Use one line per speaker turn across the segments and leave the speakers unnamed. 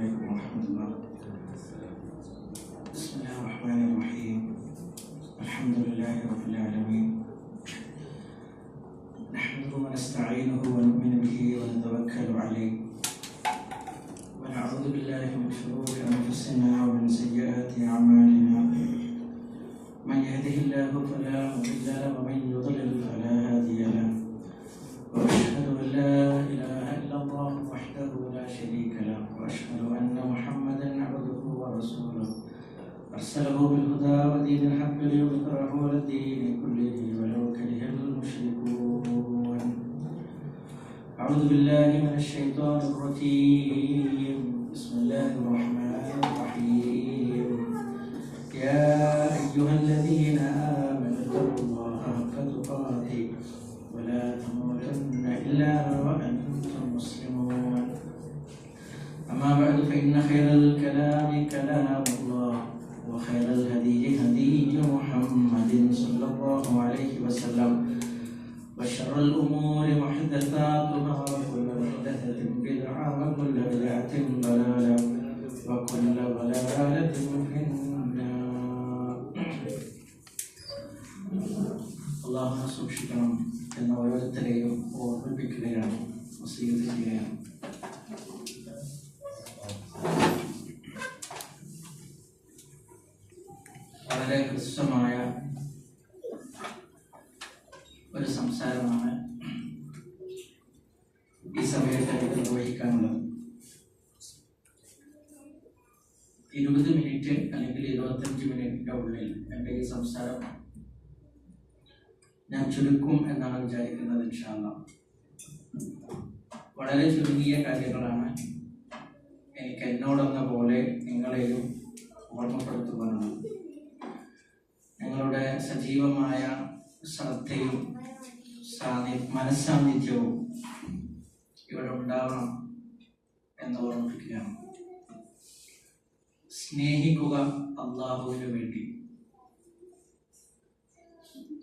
عليكم ورحمة الله بسم الله الرحمن الرحيم. الحمد لله رب العالمين. نحمده ونستعينه ونؤمن به ونتوكل عليه. ونعوذ بالله من شرور أنفسنا ومن سيئات أعمالنا. من يهده الله فلا مضل له ومن يضلل فلا هادي له. وأشهد أرسله بالهدى ودين الحق ليظهره على الدين كله ولو كره المشركون. أعوذ بالله من الشيطان الرجيم. بسم الله الرحمن الرحيم. يا أيها الذين آمنوا اتقوا الله حق تقاته ولا تموتن إلا وأنتم مسلمون. أما بعد فإن خير അള്ളാഹുനെ സൂക്ഷിക്കണം എന്ന ഓരോരുത്തരെയും ഓർമ്മിപ്പിക്കുകയാണ് വസീയത്ത് വളരെ ഹ്രസ്വമായ ഒരു സംസാരമാണ് ഈ സമയത്ത് നിർവഹിക്കാനുള്ളത്. ഇരുപത് മിനിറ്റ് അല്ലെങ്കിൽ ഇരുപത്തഞ്ച് മിനിറ്റിന്റെ ഉള്ളിൽ എന്റെ ഈ സംസാരം ചുരുക്കും എന്നാണ് വിചാരിക്കുന്നത് ഇൻഷാല്ല വളരെ ചുരുങ്ങിയ കാര്യങ്ങളാണ് എനിക്ക് എന്നോടെന്ന പോലെ നിങ്ങളെയും ഓർമ്മപ്പെടുത്തുവാനാണ്. നിങ്ങളുടെ സജീവമായ ശ്രദ്ധയും സാന്നി മനസ്സാന്നിധ്യവും ഇവിടെ ഉണ്ടാവണം എന്ന് ഓർമ്മിപ്പിക്കുകയാണ്. സ്നേഹിക്കുക അള്ളാഹുവിന് വേണ്ടി.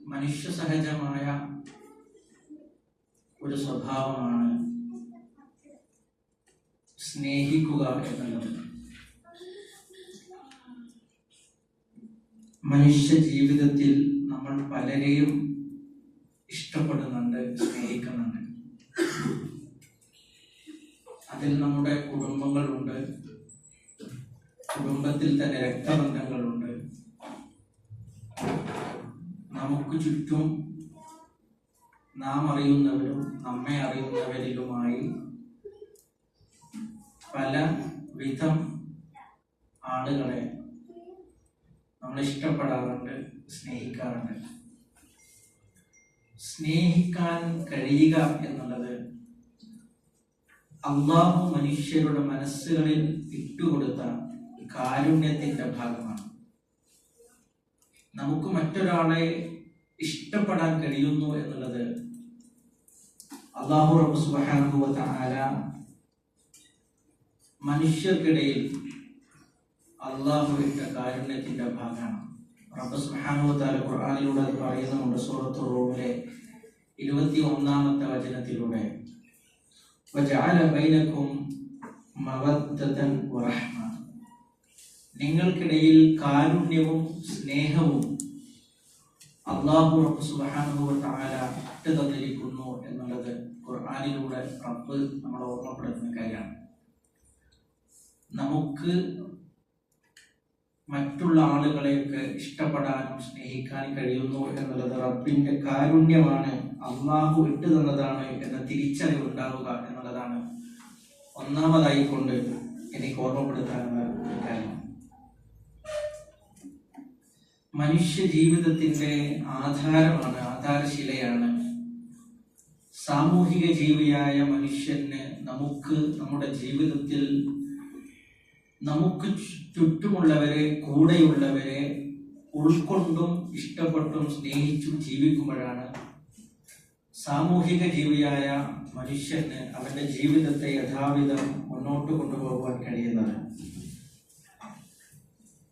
മനുഷ്യ സഹജമായ ഒരു സ്വഭാവമാണ് സ്നേഹിക്കുക എന്നുള്ളത്. മനുഷ്യ ജീവിതത്തിൽ നമ്മൾ പലരെയും ഇഷ്ടപ്പെടുന്നുണ്ട് സ്നേഹിക്കുന്നുണ്ട്. അതിൽ നമ്മുടെ കുടുംബങ്ങളുണ്ട്. കുടുംബത്തിൽ തന്നെ രക്തബന്ധങ്ങളുണ്ട്. നമുക്ക് ചുറ്റും നാം അറിയുന്നവരും നമ്മെ അറിയുന്നവരിലുമായി പല വിധം ആളുകളെ നമ്മൾ ഇഷ്ടപ്പെടാറുണ്ട് സ്നേഹിക്കാറുണ്ട്. സ്നേഹിക്കാൻ കഴിയുക എന്നുള്ളത് അള്ളാഹു മനുഷ്യരുടെ മനസ്സുകളിൽ ഇട്ടുകൊടുത്ത കാരുണ്യത്തിന്റെ ഭാഗമാണ്. നമുക്ക് മറ്റൊരാളെ ഇഷ്ടപ്പെടാൻ കഴിയുന്നു എന്നുള്ളത് അള്ളാഹു റബ്ബ് സുബ്ഹാനഹു വ തആല മനുഷ്യർക്കിടയിൽ അള്ളാഹു ഇട്ട കാരുണ്യത്തിന്റെ ഭാഗമാണ്. റബ്ബ് സുബ്ഹാനഹു വ തആല ഖുർആനിലൂടെ പറയുന്നുണ്ട് സൂറത്തു റൂമിലെ ഇരുപത്തി ഒന്നാമത്തെ വചനത്തിലൂടെ. വജഅല മവദ്ദതൻ വറഹ്മ. നിങ്ങൾക്കിടയിൽ കാരുണ്യവും സ്നേഹവും അള്ളാഹു റബ്ബ് സുബ്ഹാനഹു വ തആല ഇട്ട് തന്നിരിക്കുന്നു എന്നുള്ളത് ഖുർആാനിലൂടെ റബ്ബ് നമ്മളെ ഓർമ്മപ്പെടുത്തുന്ന കാര്യമാണ്. നമുക്ക് മറ്റുള്ള ആളുകളെയൊക്കെ ഇഷ്ടപ്പെടാനും സ്നേഹിക്കാനും കഴിയുന്നു എന്നുള്ളത് റബ്ബിന്റെ കാരുണ്യമാണ്. അള്ളാഹു ഇട്ടു തന്നതാണ് എന്ന തിരിച്ചറിവ് ഉണ്ടാവുക എന്നുള്ളതാണ് ഒന്നാമതായി കൊണ്ട് എനിക്ക് ഓർമ്മപ്പെടുത്താനുള്ള കാര്യം. മനുഷ്യ ജീവിതത്തിന്റെ ആധാരമാണ് ആധാരശിലയാണ്. സാമൂഹിക ജീവിയായ മനുഷ്യന് നമുക്ക് നമ്മുടെ ജീവിതത്തിൽ നമുക്ക് ചുറ്റുമുള്ളവരെ കൂടെയുള്ളവരെ ഉൾക്കൊണ്ടും ഇഷ്ടപ്പെട്ടും സ്നേഹിച്ചും ജീവിക്കുമ്പോഴാണ് സാമൂഹിക ജീവിയായ മനുഷ്യന് അവന്റെ ജീവിതത്തെ യഥാവിധം മുന്നോട്ട് കൊണ്ടുപോകാൻ കഴിയുന്നത്.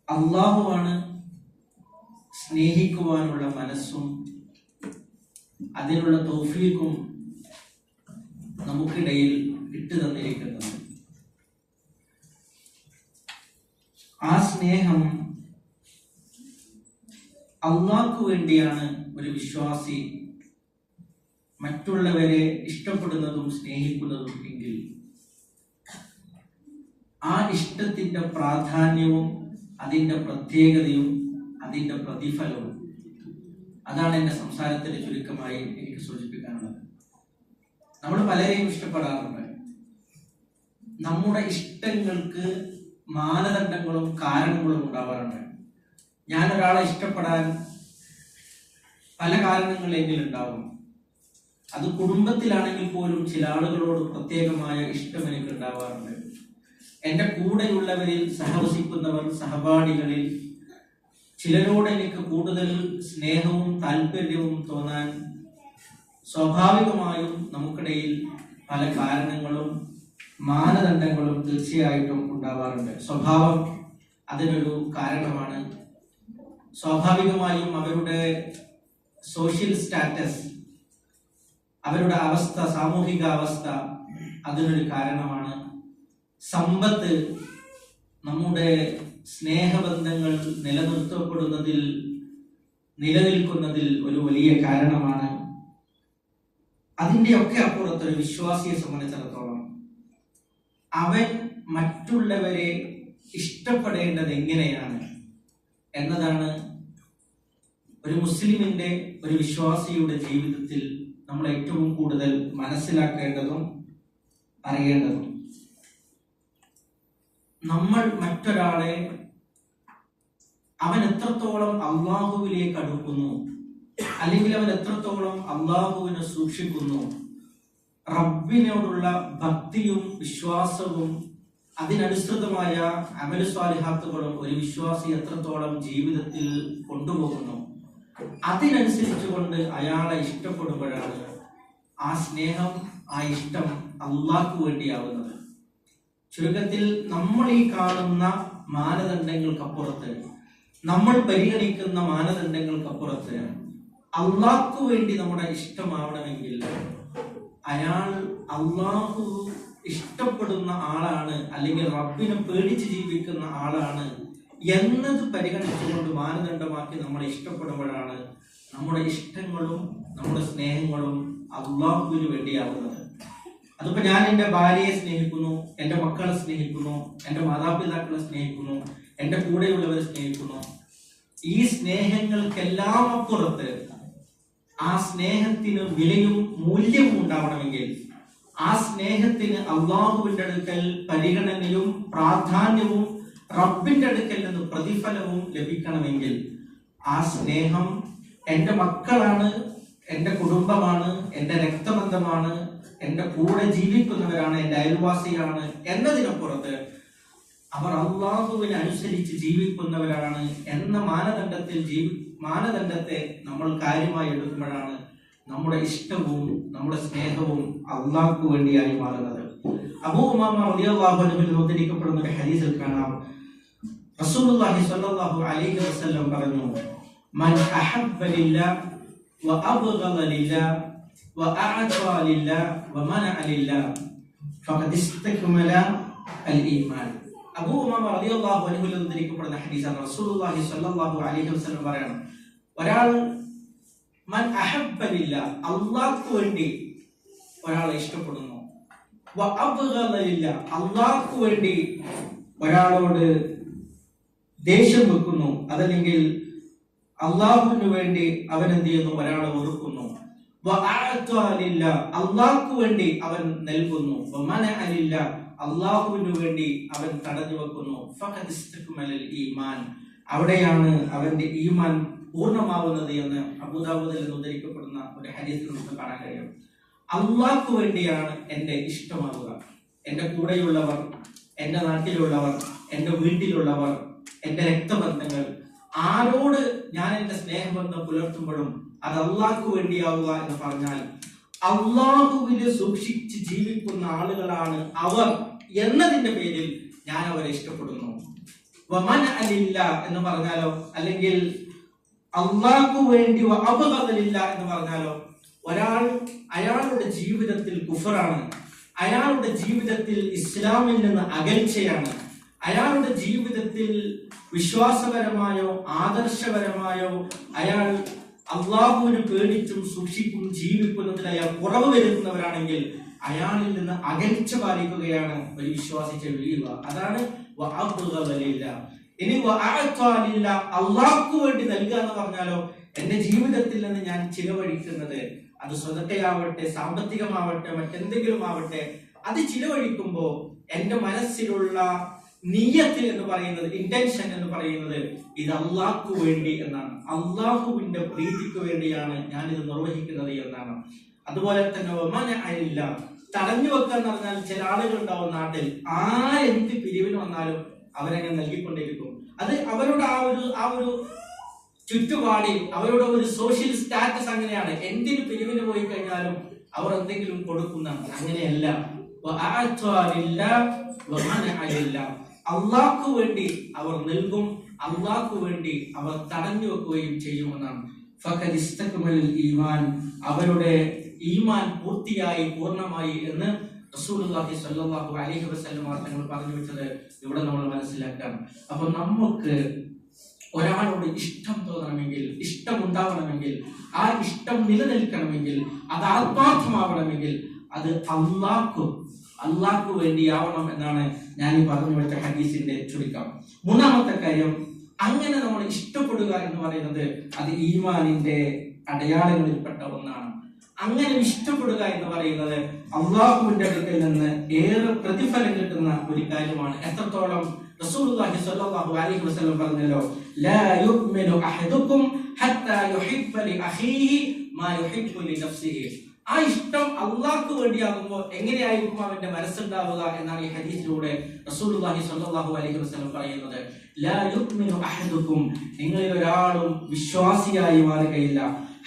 അള്ളാഹുവാണ് സ്നേഹിക്കുവാനുള്ള മനസ്സും അതിനുള്ള തോഫീക്കും നമുക്കിടയിൽ ഇട്ടു തന്നിരിക്കുന്നത്. ആ സ്നേഹം അള്ളാഹ്ക്ക് വേണ്ടിയാണ് ഒരു വിശ്വാസി മറ്റുള്ളവരെ ഇഷ്ടപ്പെടുന്നതും സ്നേഹിക്കുന്നതും എങ്കിൽ ആ ഇഷ്ടത്തിന്റെ പ്രാധാന്യവും അതിന്റെ പ്രത്യേകതയും അതിന്റെ പ്രതിഫലവും അതാണ് എന്റെ സംസാരത്തിന്റെ ചുരുക്കമായി എനിക്ക് സൂചിപ്പിക്കാനുള്ളത്. നമ്മൾ പലരെയും ഇഷ്ടപ്പെടാറുണ്ട്. നമ്മുടെ ഇഷ്ടങ്ങൾക്ക് മാനദണ്ഡങ്ങളും കാരണങ്ങളും ഉണ്ടാവാറുണ്ട്. ഞാൻ ഒരാളെ ഇഷ്ടപ്പെടാൻ പല കാരണങ്ങളെങ്കിലും ഉണ്ടാവും. അത് കുടുംബത്തിലാണെങ്കിൽ പോലും ചില ആളുകളോട് പ്രത്യേകമായ ഇഷ്ടം എനിക്ക് ഉണ്ടാവാറുണ്ട്. എന്റെ കൂടെയുള്ളവരിൽ സഹവസിക്കുന്നവർ സഹപാഠികളിൽ ചിലരോട് എനിക്ക് കൂടുതൽ സ്നേഹവും താല്പര്യവും തോന്നാൻ സ്വാഭാവികമായും നമുക്കിടയിൽ പല കാരണങ്ങളും മാനദണ്ഡങ്ങളും തീർച്ചയായിട്ടും ഉണ്ടാവാറുണ്ട്. സ്വഭാവം അതിനൊരു കാരണമാണ്. സ്വാഭാവികമായും അവരുടെ സോഷ്യൽ സ്റ്റാറ്റസ് അവരുടെ അവസ്ഥ സാമൂഹിക അവസ്ഥ അതിനൊരു കാരണമാണ്. സമ്പത്ത് നമ്മുടെ സ്നേഹബന്ധങ്ങൾ നിലനിർത്തപ്പെടുന്നതിൽ നിലനിൽക്കുന്നതിൽ ഒരു വലിയ കാരണമാണ് അതിന്റെയൊക്കെ അപ്പുറത്ത് ഒരു വിശ്വാസിയെ സംബന്ധിച്ചിടത്തോളം അവൻ മറ്റുള്ളവരെ ഇഷ്ടപ്പെടേണ്ടത് എങ്ങനെയാണ് എന്നതാണ് ഒരു മുസ്ലിമിന്റെ ഒരു വിശ്വാസിയുടെ ജീവിതത്തിൽ നമ്മൾ ഏറ്റവും കൂടുതൽ മനസ്സിലാക്കേണ്ടതും അറിയേണ്ടതും. നമ്മൾ മറ്റൊരാളെ അവൻ എത്രത്തോളം അള്ളാഹുവിലേക്ക് അടുക്കുന്നു? അല്ലെങ്കിൽ അവൻ എത്രത്തോളം അള്ളാഹുവിനെ സൂക്ഷിക്കുന്നു? റബ്ബിനോടുള്ള ഭക്തിയും വിശ്വാസവും അതിനനുസൃതമായ അമലുസ്വാലിഹാത്തുകളും ഒരു വിശ്വാസി എത്രത്തോളം ജീവിതത്തിൽ കൊണ്ടുപോകുന്നു? അതിനനുസരിച്ചുകൊണ്ട് അയാളെ ഇഷ്ടപ്പെടുമ്പോഴാണ് ആ സ്നേഹം ആ ഇഷ്ടം അള്ളാഹ്ക്ക് വേണ്ടിയാവുന്നത്. ചുരുക്കത്തിൽ നമ്മൾ ഈ കാണുന്ന മാനദണ്ഡങ്ങൾക്കപ്പുറത്ത് നമ്മൾ പരിഗണിക്കുന്ന മാനദണ്ഡങ്ങൾക്കപ്പുറത്ത് അള്ളാഹു വേണ്ടി നമ്മുടെ ഇഷ്ടമാവണമെങ്കിൽ അയാൾ അള്ളാഹു ഇഷ്ടപ്പെടുന്ന ആളാണ് അല്ലെങ്കിൽ റബ്ബിനെ പേടിച്ച് ജീവിക്കുന്ന ആളാണ് എന്നത് പരിഗണിച്ചുകൊണ്ട് മാനദണ്ഡമാക്കി നമ്മളെ ഇഷ്ടപ്പെടുമ്പോഴാണ് നമ്മുടെ ഇഷ്ടങ്ങളും നമ്മുടെ സ്നേഹങ്ങളും അള്ളാഹുവിന് വേണ്ടിയാകുന്നത്. അതിപ്പോ ഞാൻ എന്റെ ഭാര്യയെ സ്നേഹിക്കുന്നു എന്റെ മക്കളെ സ്നേഹിക്കുന്നു എന്റെ മാതാപിതാക്കളെ സ്നേഹിക്കുന്നു എന്റെ കൂടെയുള്ളവരെ സ്നേഹിക്കുന്നു. ഈ സ്നേഹങ്ങൾക്കെല്ലാം അപ്പുറത്ത് ആ സ്നേഹത്തിന് വിലയും മൂല്യവും ഉണ്ടാവണമെങ്കിൽ ആ സ്നേഹത്തിന് അള്ളാഹുവിന്റെ അടുക്കൽ പരിഗണനയും പ്രാധാന്യവും റബ്ബിന്റെ അടുക്കൽ നിന്ന് പ്രതിഫലവും ലഭിക്കണമെങ്കിൽ ആ സ്നേഹം എന്റെ മക്കളാണ് എന്റെ കുടുംബമാണ് എന്റെ രക്തബന്ധമാണ് എന്റെ കൂടെ ജീവിക്കുന്നവരാണ് എന്റെ അയൽവാസിയാണ് എന്നതിനപ്പുറത്ത് അവർ അള്ളാഹുവിനെ അനുസരിച്ച് ജീവിക്കുന്നവരാണ് എന്ന മാനദണ്ഡത്തിൽ ജീവി മാനദണ്ഡത്തെ നമ്മൾ കാര്യമായി എടുക്കുമ്പോഴാണ് നമ്മുടെ ഇഷ്ടവും നമ്മുടെ സ്നേഹവും അള്ളാഹ്ക്ക് വേണ്ടിയായി മാറുന്നത്. അബൂ ഉമാമ ഒരു ഹദീസിൽ കാണാം. റസൂലുള്ളാഹി സ്വല്ലല്ലാഹു അലൈഹി വസല്ലം പറഞ്ഞു മൻ അഹബ്ബ ഈമാൻ അബൂ ഉമാമ റസൂലുള്ളാഹി സ്വല്ലല്ലാഹു അലൈഹി വസല്ലം പറയണം ഒരാൾ മൻ അഹബ്ബ വേണ്ടി ഒരാളെ ഇഷ്ടപ്പെടുന്നു. ലില്ലാഹ് അള്ളാഹ്ക്ക് വേണ്ടി ഒരാളോട് ദേഷ്യം വെക്കുന്നു. അതല്ലെങ്കിൽ അള്ളാഹുവിന് വേണ്ടി അവൻ എന്ത് ചെയ്യുന്നു? ഒരാളെ വെറുക്കുന്നു. അള്ളാഹ്ക്ക് വേണ്ടി അവൻ നൽകുന്നു. അള്ളാഹുവിന് വേണ്ടി അവൻ തടഞ്ഞു വെക്കുന്നു ഈമാൻ. അവിടെയാണ് അവന്റെ ഈമാൻ പൂർണമാവുന്നത് എന്ന് അബുദാബുദിൽ നിന്ന് ഉദ്ധരിക്കപ്പെടുന്ന ഒരു ഹദീസിൽ നമുക്ക് കാണാൻ കഴിയും. അള്ളാഹ്ക്ക് വേണ്ടിയാണ് എന്റെ ഇഷ്ടമാവുക. എന്റെ കൂടെയുള്ളവർ എന്റെ നാട്ടിലുള്ളവർ എന്റെ വീട്ടിലുള്ളവർ എന്റെ രക്തബന്ധങ്ങൾ ആരോട് ഞാൻ എന്റെ സ്നേഹബന്ധം പുലർത്തുമ്പോഴും അത് അള്ളാഹ്ക്ക് വേണ്ടിയാവുക എന്ന് പറഞ്ഞാൽ അള്ളാഹുവിനെ സൂക്ഷിച്ച് ജീവിക്കുന്ന ആളുകളാണ് അവർ എന്നതിന്റെ പേരിൽ ഞാൻ അവരെ ഇഷ്ടപ്പെടുന്നു. എന്ന് പറഞ്ഞാലോ? അല്ലെങ്കിൽ അള്ളാഹു വേണ്ടി അപകടമില്ല എന്ന് പറഞ്ഞാലോ? ഒരാൾ അയാളുടെ ജീവിതത്തിൽ കുഫറാണ്. അയാളുടെ ജീവിതത്തിൽ ഇസ്ലാമിൽ നിന്ന് അകൽച്ചയാണ്. അയാളുടെ ജീവിതത്തിൽ വിശ്വാസപരമായോ ആദർശപരമായോ അയാൾ അള്ളാഹുവിന് പേടിച്ചും സൂക്ഷിക്കും ജീവിക്കുന്നതിൽ അയാൾ കുറവ് വരുത്തുന്നവരാണെങ്കിൽ അയാളിൽ നിന്ന് അകൽച്ച പാലിക്കുകയാണ് ഒരു വിശ്വാസിച്ച വീഴുക അതാണ് ഇനി. അള്ളാഹ്ക്ക് വേണ്ടി നൽകുക എന്ന് പറഞ്ഞാലോ എന്റെ ജീവിതത്തിൽ നിന്ന് ഞാൻ ചിലവഴിക്കുന്നത് അത് സ്വതക്കയാവട്ടെ സാമ്പത്തികമാവട്ടെ മറ്റെന്തെങ്കിലും ആവട്ടെ അത് ചിലവഴിക്കുമ്പോൾ എന്റെ മനസ്സിലുള്ള നീയത്ത് എന്ന് പറയുന്നത് ഇന്റൻഷൻ എന്ന് പറയുന്നത് ഇത് അള്ളാഹ്ക്ക് വേണ്ടി എന്നാണ്. അള്ളാഹുവിന്റെ പ്രീതിക്ക് വേണ്ടിയാണ് ഞാൻ ഇത് നിർവഹിക്കുന്നത് എന്നാണ്. അതുപോലെ തന്നെ ഒമാന അല്ല തടഞ്ഞു വെക്കാൻ പറഞ്ഞാൽ ചില ആളുകൾ ഉണ്ടാവും നാട്ടിൽ. ആ എന്ത് പിരിവിന് വന്നാലും അവരങ്ങനെ നൽകിക്കൊണ്ടിരിക്കും. അത് അവരുടെ ആ ഒരു ആ ഒരു ചുറ്റുപാടിൽ അവരുടെ ഒരു സോഷ്യൽ സ്റ്റാറ്റസ് അങ്ങനെയാണ്. എന്തിനു പിരിവിന് പോയി കഴിഞ്ഞാലും അവർ എന്തെങ്കിലും കൊടുക്കുന്നതാണ് അങ്ങനെയല്ല. അള്ളാഹ്ക്ക് വേണ്ടി അവർ നൽകും അള്ളാഹു വേണ്ടി അവർ തടഞ്ഞു വെക്കുകയും ചെയ്യുമെന്നാണ്. ഈമാൻ. അവരുടെ ഈമാൻ പൂർത്തിയായി പൂർണമായി എന്ന് റസൂലുള്ളാഹി സ്വല്ലല്ലാഹു അലൈഹി വസല്ലം തങ്ങൾ പറഞ്ഞു വെച്ചത് ഇവിടെ നമ്മൾ മനസ്സിലാക്കാം. അപ്പൊ നമുക്ക് ഒരാളോട് ഇഷ്ടം തോന്നണമെങ്കിൽ ഇഷ്ടം ഉണ്ടാവണമെങ്കിൽ ആ ഇഷ്ടം നിലനിൽക്കണമെങ്കിൽ അത് ആത്മാർത്ഥമാവണമെങ്കിൽ അത് അള്ളാഹ്ക്കു അള്ളാഹ്ക്കു വേണ്ടിയാവണം എന്നാണ് ഞാൻ ഈ പറഞ്ഞു വെച്ച ഹദീസിന്റെ ചുരുക്കം. മൂന്നാമത്തെ കാര്യം അങ്ങനെ നമ്മൾ ഇഷ്ടപ്പെടുക എന്ന് പറയുന്നത് അത് ഈമാനിന്റെ അടയാളങ്ങളിൽപ്പെട്ട ഒന്നാണ്. അങ്ങനെ ഇഷ്ടപ്പെടുക എന്ന് പറയുന്നത് അള്ളാഹുവിന്റെ അടുക്കൽ നിന്ന് ഏറെ പ്രതിഫലം കിട്ടുന്ന ഒരു കാര്യമാണ്. എത്രത്തോളം റസൂലുള്ളാഹി സ്വല്ലല്ലാഹു അലൈഹി വസല്ലം പറഞ്ഞല്ലോ ലാ ഹത്താ യുഹിബ്ബ ലി അഖീഹി മാ യുഹിബ്ബു ലി നഫ്സിഹി ആ ഇഷ്ടം അള്ളാഹ്ക്ക് വേണ്ടിയാകുമ്പോൾ എങ്ങനെയായിരിക്കും അവന്റെ മനസ്സുണ്ടാവുക എന്നാണ് ഈ ഹദീസിലൂടെ റസൂലുള്ളാഹി സ്വല്ലല്ലാഹു അലൈഹി വസല്ലം പറയുന്നത്. ലാ യുക്മിനു അഹദുക്കും. നിങ്ങളിൽ ഒരാളും വിശ്വാസിയായി മാറുകയില്ല.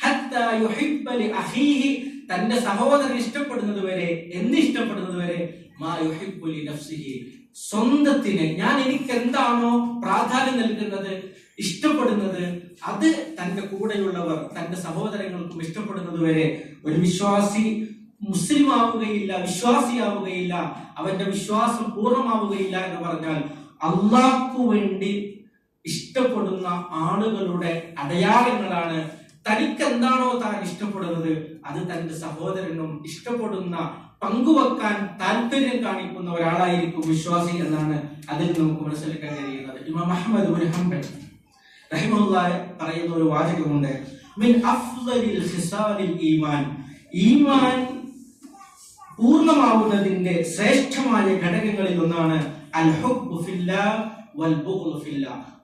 ഹത്താ യുഹിബ്ബ ലി അഖീഹി. തന്റെ സഹോദരൻ ഇഷ്ടപ്പെടുന്നത് വരെ എന്ന് ഇഷ്ടപ്പെടുന്നത് വരെ മാ യുഹിബ്ബു ലി നഫ്സിഹി. സ്വന്തത്തിന് ഞാൻ എനിക്ക് എന്താണോ പ്രാധാന്യം നൽകുന്നത് ഇഷ്ടപ്പെടുന്നത് അത് തന്റെ കൂടെയുള്ളവർ തന്റെ സഹോദരങ്ങൾക്കും ഇഷ്ടപ്പെടുന്നത് വരെ ഒരു വിശ്വാസി മുസ്ലിം ആവുകയില്ല വിശ്വാസിയാവുകയില്ല അവന്റെ വിശ്വാസം പൂർണമാവുകയില്ല എന്ന് പറഞ്ഞാൽ അള്ളാഹ്ക്കു വേണ്ടി ഇഷ്ടപ്പെടുന്ന ആളുകളുടെ അടയാളങ്ങളാണ്. തനിക്ക് എന്താണോ താൻ ഇഷ്ടപ്പെടുന്നത് അത് തന്റെ സഹോദരനും ഇഷ്ടപ്പെടുന്ന പങ്കുവെക്കാൻ താല്പര്യം കാണിക്കുന്ന ഒരാളായിരിക്കും വിശ്വാസി എന്നാണ് അതിൽ നമുക്ക് മനസ്സിലാക്കാൻ കഴിയുന്നത്. ഇമാം അഹമ്മദ് ഒരു ഹംബൽ റഹിമഹുല്ലാഹ് പറയുന്ന ഒരു വാചകമുണ്ട്. മിൻ ഈമാൻ. ഈമാൻ പൂർണമാവുന്നതിന്റെ ശ്രേഷ്ഠമായ ഘടകങ്ങളിൽ ഒന്നാണ്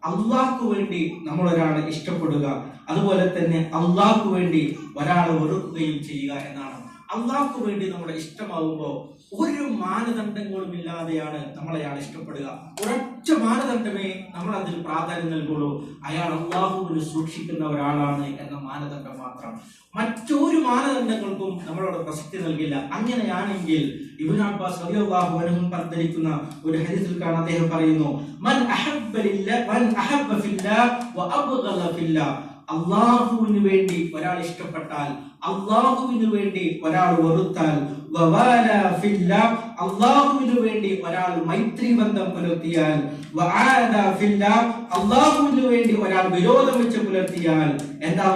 അള്ളാഹ്ക്ക് വേണ്ടി നമ്മൾ ഒരാളെ ഇഷ്ടപ്പെടുക. അതുപോലെ തന്നെ അള്ളാഹ്ക്ക് വേണ്ടി ഒരാളെ വെറുക്കുകയും ചെയ്യുക എന്നാണ്. അള്ളാഹ്ക്ക് വേണ്ടി നമ്മുടെ ഇഷ്ടമാവുമ്പോൾ ഒരു മാനദണ്ഡങ്ങളും ഇല്ലാതെയാണ് നമ്മൾ അയാൾ ഇഷ്ടപ്പെടുക. ഒരൊറ്റ മാനദണ്ഡമേ നമ്മൾ അതിൽ പ്രാധാന്യം നൽകുള്ളൂ. അയാൾ അള്ളാഹുവിന് സൂക്ഷിക്കുന്ന ഒരാളാണ് എന്ന മാനദണ്ഡം മാത്രം. മറ്റൊരു മാനദണ്ഡങ്ങൾക്കും നമ്മളോട് പ്രസക്തി നൽകില്ല. അങ്ങനെയാണെങ്കിൽ ഇബ്നു അബ്ബാസ് അൻഹു പറഞ്ഞിരിക്കുന്ന ഒരു ഹദീസിൽ കാണാൻ അദ്ദേഹം പറയുന്നു മൻ അഹബ്ബ അള്ളാഹുവിന് വേണ്ടി ഒരാൾ ഇഷ്ടപ്പെട്ടാൽ അള്ളാഹുവിന് വേണ്ടി ഒരാൾ വെറുത്താൽ അള്ളാഹുവിന് വേണ്ടി ഒരാൾ മൈത്രി ബന്ധം പുലർത്തിയാൽ അള്ളാഹുവിന് വേണ്ടി ഒരാൾ വിരോധം വെച്ച് പുലർത്തിയാൽ എന്താ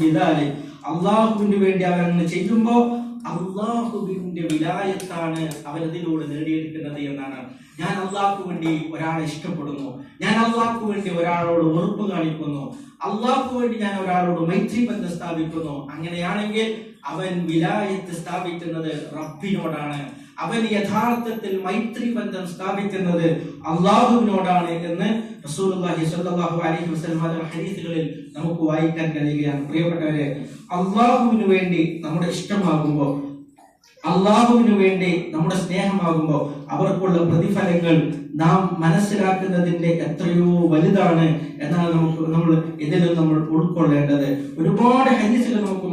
ബിദാലിക്. അള്ളാഹുവിന് വേണ്ടി അവൻ ചെയ്യുമ്പോ അള്ളാഹുവിന്റെ വിലായത്താണ് അവരതിലൂടെ നേടിയെടുക്കുന്നത് എന്നാണ് ഞാൻ അള്ളാഹ്ക്ക് വേണ്ടി ഒരാളെ ഇഷ്ടപ്പെടുന്നു. ഞാൻ അള്ളാഹ്ക്ക് വേണ്ടി ഒരാളോട് ഉറപ്പ് കാണിക്കുന്നു. അള്ളാഹ്ക്ക് വേണ്ടി ഞാൻ ഒരാളോട് മൈത്രി ബന്ധം സ്ഥാപിക്കുന്നു. അങ്ങനെയാണെങ്കിൽ അവൻ വിലായത്ത് സ്ഥാപിക്കുന്നത് റബ്ബിനോടാണ്. അവൻ യഥാർത്ഥത്തിൽ മൈത്രി ബന്ധം സ്ഥാപിക്കുന്നത് അള്ളാഹുവിനോടാണ് എന്ന് റസൂലുള്ളാഹി സ്വല്ലല്ലാഹു അലൈഹി വസല്ലം നമുക്ക് വായിക്കാൻ കഴിയുകയാണ്. പ്രിയപ്പെട്ടവരെ അള്ളാഹുവിന് വേണ്ടി നമ്മുടെ ഇഷ്ടമാകുമ്പോൾ അള്ളാഹുവിന് വേണ്ടി നമ്മുടെ സ്നേഹമാകുമ്പോൾ അവർക്കുള്ള പ്രതിഫലങ്ങൾ നാം മനസ്സിലാക്കുന്നതിന്റെ എത്രയോ വലുതാണ് എന്നാണ് നമുക്ക് നമ്മൾ ഇതിൽ നമ്മൾ ഉൾക്കൊള്ളേണ്ടത്. ഒരുപാട് ഹരിസുകൾ നമുക്ക്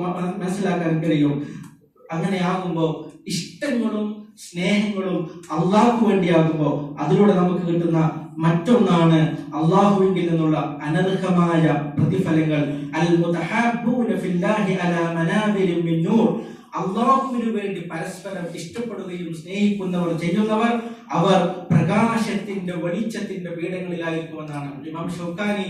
മനസ്സിലാക്കാൻ കഴിയും. അങ്ങനെയാകുമ്പോൾ ഇഷ്ടങ്ങളും സ്നേഹങ്ങളും അള്ളാഹു വേണ്ടിയാകുമ്പോൾ അതിലൂടെ നമുക്ക് കിട്ടുന്ന മറ്റൊന്നാണ് അള്ളാഹുവിൽ നിന്നുള്ള അനർഹമായ പ്രതിഫലങ്ങൾ. അൽ അള്ളാഹുവിനു വേണ്ടി പരസ്പരം ഇഷ്ടപ്പെടുകയും സ്നേഹിക്കുന്നവർ ചെയ്യുന്നവർ അവർ പ്രകാശത്തിന്റെ വെളിച്ചത്തിന്റെ പീഠങ്ങളിലായിരിക്കുമെന്നാണ് ഇമാം ഷോക്കാനി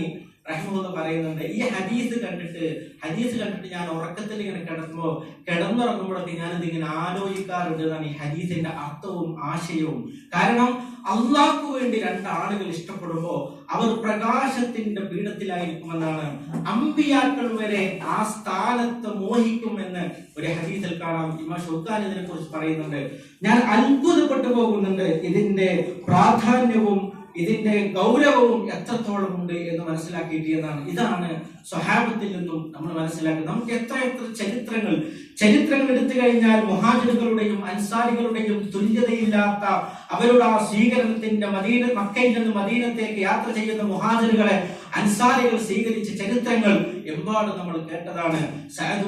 റഹ്മുള്ള പറയുന്നുണ്ട്. ഈ ഹദീസ് കണ്ടിട്ട് ഹദീസ് കണ്ടിട്ട് ഞാൻ ഉറക്കത്തിൽ ഇങ്ങനെ കിടക്കുമ്പോൾ കിടന്നുറങ്ങുമ്പോഴൊക്കെ ഞാനിത് ഇങ്ങനെ ആലോചിക്കാറുണ്ട് എന്നാണ് ഈ ഹദീസിന്റെ അർത്ഥവും ആശയവും. കാരണം അള്ളാഹ്ക്ക് വേണ്ടി രണ്ടാളുകൾ ഇഷ്ടപ്പെടുമ്പോൾ അവർ പ്രകാശത്തിന്റെ പീഠത്തിലായിരിക്കുമെന്നാണ്. അമ്പിയാക്കൾ വരെ ആ സ്ഥാനത്ത് മോഹിക്കുമെന്ന് ഒരു ഹദീസിൽ കാണാം. ഇമാ ഷൗക്കാൻ ഇതിനെ കുറിച്ച് പറയുന്നുണ്ട്. ഞാൻ അത്ഭുതപ്പെട്ടു പോകുന്നുണ്ട്. ഇതിന്റെ പ്രാധാന്യവും ഇതിന്റെ ഗൗരവവും എത്രത്തോളം ഉണ്ട് എന്ന് മനസ്സിലാക്കിയിട്ട് എന്നാണ് ഇതാണ് സ്വഹാബത്തിൽ നിന്നും നമ്മൾ മനസ്സിലാക്കുന്നത്. നമുക്ക് എത്ര എത്ര ചരിത്രങ്ങൾ ചരിത്രങ്ങൾ എടുത്തു കഴിഞ്ഞാൽ മുഹാജിറുകളുടെയും അൻസാരികളുടെയും തുല്യതയില്ലാത്ത അവരുടെ ആ സ്വീകരണത്തിന്റെ മദീന മക്കയിൽ നിന്ന് മദീനത്തേക്ക് യാത്ര ചെയ്യുന്ന മുഹാജിറുകളെ അൻസാരികൾ സ്വീകരിച്ച ചരിത്രങ്ങൾ എമ്പാടും നമ്മൾ കേട്ടതാണ്. സഅദ്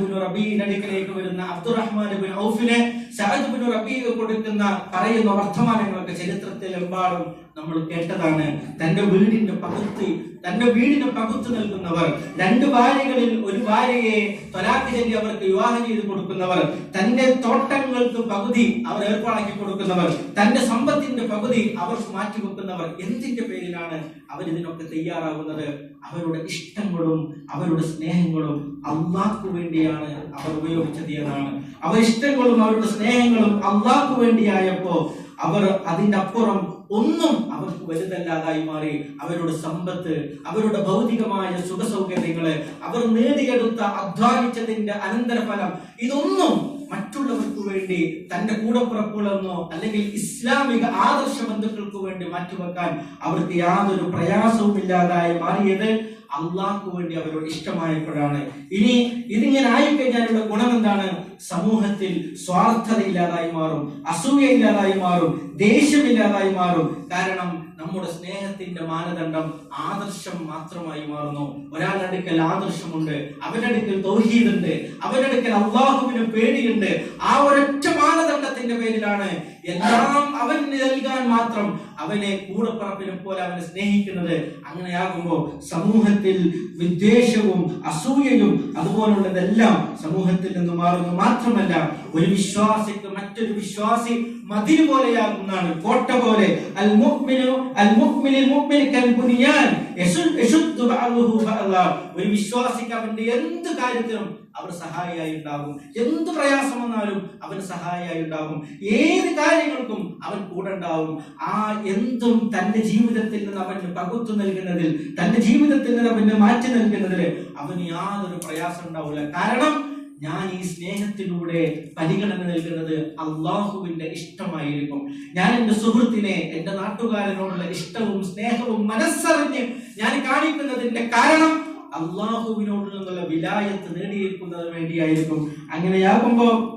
വരുന്ന അബ്ദുറഹ്മാൻ ഔഫിനെ സഅദ് റബീ കൊടുക്കുന്ന പറയുന്ന വർത്തമാനങ്ങളൊക്കെ ചരിത്രത്തിൽ എമ്പാടും നമ്മൾ കേട്ടതാണ് തന്റെ വീടിന്റെ പകുത്ത് തന്റെ വീടിന്റെ പകുത്ത് നൽകുന്നവർ രണ്ട് ഭാര്യകളിൽ ഒരു ഭാര്യയെ തൊലാക്ക് ചൊല്ലി അവർക്ക് വിവാഹം ചെയ്ത് കൊടുക്കുന്നവർ തന്റെ തോട്ടങ്ങൾക്ക് പകുതി അവർ ഏർപ്പാടാക്കി കൊടുക്കുന്നവർ തന്റെ സമ്പത്തിന്റെ പകുതി അവർക്ക് മാറ്റി വെക്കുന്നവർ എന്തിന്റെ പേരിലാണ് അവർ ഇതിനൊക്കെ തയ്യാറാകുന്നത് അവരുടെ ഇഷ്ടങ്ങളും അവരുടെ സ്നേഹങ്ങളും അള്ളാഹ്ക്ക് വേണ്ടിയാണ് അവർ ഉപയോഗിച്ചത് എന്നാണ്. അവർ ഇഷ്ടങ്ങളും അവരുടെ സ്നേഹങ്ങളും അള്ളാഹ്ക്ക് വേണ്ടിയായപ്പോ അവർ അതിന്റെ അപ്പുറം ഒന്നും അവർക്ക് വലുതല്ലാതായി മാറി. അവരുടെ സമ്പത്ത് അവരുടെ ഭൗതികമായ സുഖ സൗകര്യങ്ങൾ അവർ നേടിയെടുത്ത അധ്വാനിച്ചതിന്റെ അനന്തരഫലം. ഇതൊന്നും മറ്റുള്ളവർക്ക് വേണ്ടി തന്റെ കൂടപ്പുറപ്പുകളെന്നോ അല്ലെങ്കിൽ ഇസ്ലാമിക ആദർശ ബന്ധുക്കൾക്ക് വേണ്ടി മാറ്റിവെക്കാൻ അവർക്ക് യാതൊരു പ്രയാസവും ഇല്ലാതായി മാറിയത് അള്ളാഹ്ക്ക് വേണ്ടി അവരോട് ഇഷ്ടമായപ്പോഴാണ്. ഇനി ഇതിങ്ങനെ ആയിക്കഴിഞ്ഞാലുള്ള ഗുണം എന്താണ്? സമൂഹത്തിൽ സ്വാർത്ഥത ഇല്ലാതായി മാറും അസൂയ ഇല്ലാതായി മാറും ദേഷ്യമില്ലാതായി മാറും. കാരണം നമ്മുടെ സ്നേഹത്തിന്റെ മാനദണ്ഡം ആദർശം മാത്രമായി മാറുന്നു. ഒരാളുടെ അടുക്കൽ ആദർശമുണ്ട് അവന്റെ തൗഹീദുണ്ട് അവന്റെ അള്ളാഹുവിന് പേടിയുണ്ട്. ആ ഒരൊറ്റ മാനദണ്ഡത്തിന്റെ പേരിലാണ് എല്ലാം അവൻ നൽകാൻ മാത്രം അവനെ കൂടപ്പറപ്പിനെ പോലെ അവനെ സ്നേഹിക്കുന്നത്. അങ്ങനെയാകുമ്പോൾ സമൂഹത്തിൽ വിദ്വേഷവും അസൂയയും അതുപോലുള്ളതെല്ലാം സമൂഹത്തിൽ നിന്ന് മാറുന്നു. മാത്രമല്ല ഒരു വിശ്വാസിക്ക് മറ്റൊരു വിശ്വാസി മതിൽ പോലെയാകുന്നാണ് കോട്ട പോലെ. അൽ മുഅ്മിനു അൽ മുഅ്മിനിൽ മുഅ്മിൻ കൽ ബുനിയാൻ. യശു- യശുദ്ദു ബഅലുഹു ബഅലാ ഒരു വിശ്വാസിക്ക് അവന്റെ എന്ത് കാര്യത്തിലും അവർ സഹായിയായി ഉണ്ടാകും എന്ത് പ്രയാസം വന്നാലും അവൻ സഹായിയായി ഉണ്ടാകും ഏത് കാര്യങ്ങൾക്കും അവൻ കൂടെ ഉണ്ടാവും ആ എന്തും തന്റെ ജീവിതത്തിൽ നിന്ന് അവന് പകുത്തു നൽകുന്നതിൽ തന്റെ ജീവിതത്തിൽ നിന്ന് അവന് മാറ്റി നൽകുന്നതിൽ അവന് യാതൊരു പ്രയാസം ഉണ്ടാവില്ല കാരണം ഞാൻ ഈ സ്നേഹത്തിലൂടെ പരിഗണന നൽകുന്നത് അള്ളാഹുവിന്റെ ഇഷ്ടമായിരിക്കും. ഞാൻ എന്റെ സുഹൃത്തിനെ എന്റെ നാട്ടുകാരനോടുള്ള ഇഷ്ടവും സ്നേഹവും മനസ്സറിഞ്ഞ് ഞാൻ കാണിക്കുന്നതിന്റെ കാരണം അള്ളാഹുവിനോട് നിന്നുള്ള വിലായത്ത് നേടിയിരിക്കുന്നതിന് വേണ്ടിയായിരിക്കും. അങ്ങനെയാകുമ്പോ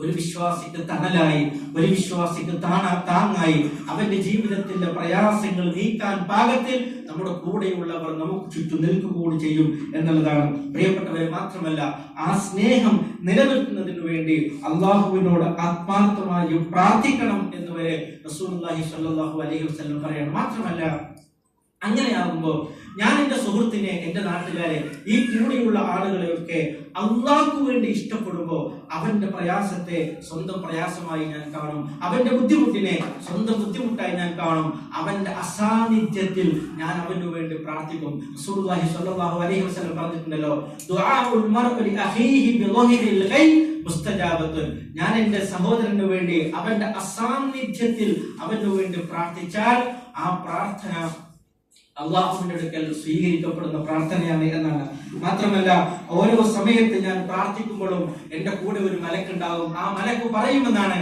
ഒരു വിശ്വാസിക്ക് തണലായി ഒരു വിശ്വാസിക്ക് താണ താങ്ങായി. അവന്റെ ജീവിതത്തിന്റെ പ്രയാസങ്ങൾ നീക്കാൻ പാകത്തിൽ നമ്മുടെ കൂടെയുള്ളവർ നമുക്ക് ചുറ്റും നിൽക്കുകൂടി ചെയ്യും എന്നുള്ളതാണ്. പ്രിയപ്പെട്ടവരെ മാത്രമല്ല ആ സ്നേഹം നിലനിർത്തുന്നതിന് വേണ്ടി അള്ളാഹുവിനോട് ആത്മാർത്ഥമായി പ്രാർത്ഥിക്കണം എന്ന് വരെ സ്വല്ലല്ലാഹു അലൈഹി വസല്ലം പറയണം. മാത്രമല്ല അങ്ങനെയാകുമ്പോൾ ഞാൻ എന്റെ സുഹൃത്തിനെ എന്റെ നാട്ടുകാരെ ഈ കൂടെയുള്ള ആളുകളെയൊക്കെ അള്ളാഹ്ക്ക് വേണ്ടി ഇഷ്ടപ്പെടുമ്പോൾ അവന്റെ പ്രയാസത്തെ സ്വന്തം പ്രയാസമായി ഞാൻ കാണും. അവന്റെ ബുദ്ധിമുട്ടിനെ സ്വന്തം ബുദ്ധിമുട്ടായി ഞാൻ കാണും. അവന്റെ അസാന്നിധ്യത്തിൽ ഞാൻ അവന് വേണ്ടി പ്രാർത്ഥിക്കും. റസൂലുള്ളാഹി സ്വല്ലല്ലാഹു അലൈഹി വസല്ലം പറഞ്ഞിട്ടുണ്ടല്ലോ ദുആഉൽ മർഇ അഖീഹി മുസ്തജാബത്തുൻ. ഞാൻ എന്റെ സഹോദരന് വേണ്ടി അവന്റെ അസാന്നിധ്യത്തിൽ അവന് വേണ്ടി പ്രാർത്ഥിച്ചാൽ ആ പ്രാർത്ഥന അള്ളാഹുവിന്റെ അടുക്കൽ സ്വീകരിക്കപ്പെടുന്ന പ്രാർത്ഥനയാണ് എന്നാണ് മാത്രമല്ല ഓരോ സമയത്ത് ഞാൻ പ്രാർത്ഥിക്കുമ്പോഴും എന്റെ കൂടെ ഒരു മലക്കുണ്ടാവും ആ മലക്ക് പറയുമെന്നാണ്.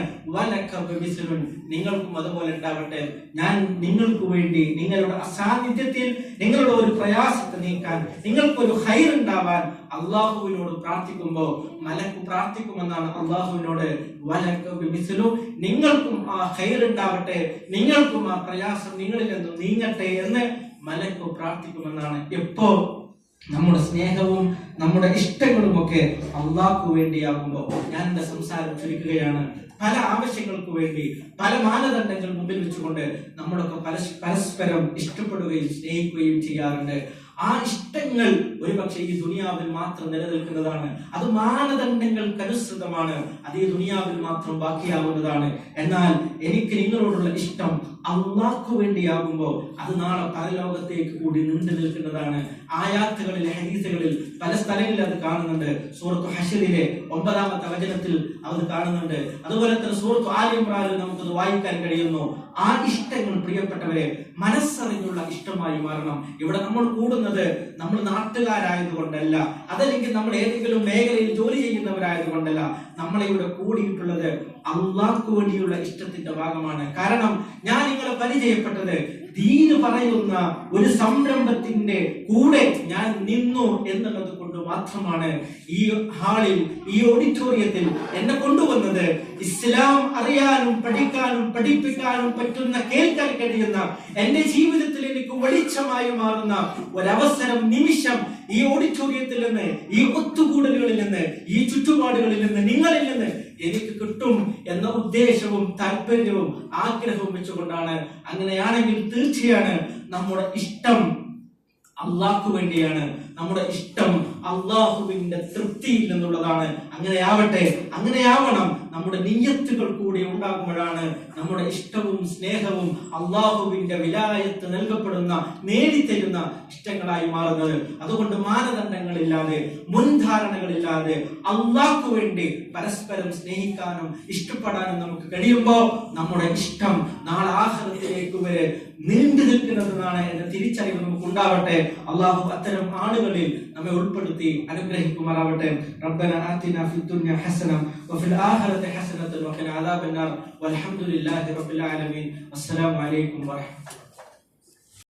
നിങ്ങൾക്കും അതുപോലെ ഉണ്ടാവട്ടെ ഞാൻ നിങ്ങൾക്ക് വേണ്ടി നിങ്ങളുടെ അസാന്നിധ്യത്തിൽ നിങ്ങളുടെ ഒരു പ്രയാസത്തെ നീക്കാൻ നിങ്ങൾക്കൊരു ഹൈർ ഉണ്ടാവാൻ അള്ളാഹുവിനോട് പ്രാർത്ഥിക്കുമ്പോൾ മലക്ക് പ്രാർത്ഥിക്കുമെന്നാണ് അള്ളാഹുവിനോട്. നിങ്ങൾക്കും ആ ഹൈർ ഉണ്ടാവട്ടെ നിങ്ങൾക്കും ആ പ്രയാസം നിങ്ങളിൽ നിന്നും നീങ്ങട്ടെ എന്ന് മലക്ക് പ്രാർത്ഥിക്കുമെന്നാണ് എപ്പോ നമ്മുടെ സ്നേഹവും നമ്മുടെ ഇഷ്ടങ്ങളും ഒക്കെ അള്ളാഹ്ക്ക് വേണ്ടിയാകുമ്പോൾ ഞാൻ എന്റെ സംസാരം ചുരുക്കുകയാണ്. പല ആവശ്യങ്ങൾക്ക് വേണ്ടി പല മാനദണ്ഡങ്ങൾ മുമ്പിൽ വെച്ചുകൊണ്ട് നമ്മളൊക്കെ പരസ് പരസ്പരം ഇഷ്ടപ്പെടുകയും സ്നേഹിക്കുകയും ചെയ്യാറുണ്ട്. ആ ഇഷ്ടങ്ങൾ ഒരുപക്ഷെ ഈ ദുനിയാവിൽ മാത്രം നിലനിൽക്കുന്നതാണ്. അത് മാനദണ്ഡങ്ങൾക്ക് അനുസൃതമാണ് അത് ഈ ദുനിയാവിൽ മാത്രം ബാക്കിയാവുന്നതാണ്. എന്നാൽ എനിക്ക് നിങ്ങളോടുള്ള ഇഷ്ടം അള്ളാഹ്ക്കു വേണ്ടിയാകുമ്പോൾ അത് നാളെ പരലോകത്തേക്ക് കൂടി നീണ്ടു നിൽക്കുന്നതാണ് ആയാത്തുകളിൽ ഹദീസുകളിൽ പല സ്ഥലങ്ങളിൽ അത് കാണുന്നുണ്ട്. സൂറത്ത് ഹഷറിലെ ഒമ്പതാമത്തെ വചനത്തിൽ അത് കാണുന്നുണ്ട്. അതുപോലെ തന്നെ സൂറത്ത് ആലിമ്രാനിൽ നമുക്കത് വായിക്കാൻ കഴിയുന്നു. ആ ഇഷ്ടങ്ങൾ പ്രിയപ്പെട്ടവരെ മനസ്സറിഞ്ഞുള്ള ഇഷ്ടമായി മാറണം. ഇവിടെ നമ്മൾ കൂടുന്നത് നമ്മൾ നാട്ടുകാരായതുകൊണ്ടല്ല. അതല്ലെങ്കിൽ നമ്മൾ ഏതെങ്കിലും മേഖലയിൽ ജോലി ചെയ്യുന്നവരായതുകൊണ്ടല്ല. നമ്മളെ ഇവിടെ കൂടിയിട്ടുള്ളത് അള്ളാഹ്ക്ക് വേണ്ടിയുള്ള ഇഷ്ടത്തിന്റെ ഭാഗമാണ്. കാരണം ഞാൻ നിങ്ങളെ പരിചയപ്പെട്ടത് ദീന് പറയുന്ന ഒരു സംരംഭത്തിന്റെ കൂടെ ഞാൻ നിന്നു എന്നുള്ളത് കൊണ്ട് മാത്രമാണ് ഈ ഹാളിൽ ഈ ഓഡിറ്റോറിയത്തിൽ എന്നെ കൊണ്ടുവന്നത്. ഇസ്ലാം അറിയാനും പഠിക്കാനും പഠിപ്പിക്കാനും പറ്റുന്ന കേൾക്കാൻ കഴിയുന്ന എന്റെ ജീവിതത്തിൽ എനിക്ക് വെളിച്ചമായി മാറുന്ന ഒരവസരം നിമിഷം ഈ ഓഡിറ്റോറിയത്തിൽ നിന്ന് ഈ ഒത്തുകൂടലുകളിൽ നിന്ന് ഈ ചുറ്റുപാടുകളിൽ നിന്ന് നിങ്ങളിൽ നിന്ന് എനിക്ക് കിട്ടും എന്ന ഉദ്ദേശവും താല്പര്യവും ആഗ്രഹവും വെച്ചുകൊണ്ടാണ് അങ്ങനെയാണെങ്കിൽ തീർച്ചയാണ് നമ്മുടെ ഇഷ്ടം. അള്ളാഹ്ക്ക് വേണ്ടിയാണ് നമ്മുടെ ഇഷ്ടം അള്ളാഹുവിന്റെ തൃപ്തിയിൽ നിന്നുള്ളതാണ്. അങ്ങനെ ആവട്ടെ അങ്ങനെ ആവണം നമ്മുടെ നിയ്യത്തുകൾ കൂടി ഉണ്ടാകുമ്പോഴാണ് നമ്മുടെ ഇഷ്ടവും സ്നേഹവും അള്ളാഹുവിന്റെ വിലായത്ത് നൽകപ്പെടുന്ന നേടിത്തരുന്ന ഇഷ്ടങ്ങളായി മാറുന്നത്. അതുകൊണ്ട് മാനദണ്ഡങ്ങളില്ലാതെ മുൻധാരണകളില്ലാതെ അള്ളാഹു വേണ്ടി പരസ്പരം സ്നേഹിക്കാനും ഇഷ്ടപ്പെടാനും നമുക്ക് കഴിയുമ്പോൾ നമ്മുടെ ഇഷ്ടം നാളെ വരെ നീണ്ടു നിൽക്കുന്നതെന്നാണ് എന്ന തിരിച്ചറിവ് നമുക്ക് ഉണ്ടാവട്ടെ അള്ളാഹു അത്തരം ആളുകളിൽ നമ്മെ ഉൾപ്പെടുത്തി അനുഗ്രഹിക്കുമാറാവട്ടെ റബ്ബന ആതിന ഫി ദുനിയ ഹസന വഫിൽ ആഖിറതി ഹസനത വഖിന അദാബന്നാർ വൽഹംദുലില്ലാഹി റബ്ബിൽ ആലമീൻ അസ്സലാമു അലൈക്കും വറഹ്മത്തുള്ളാഹി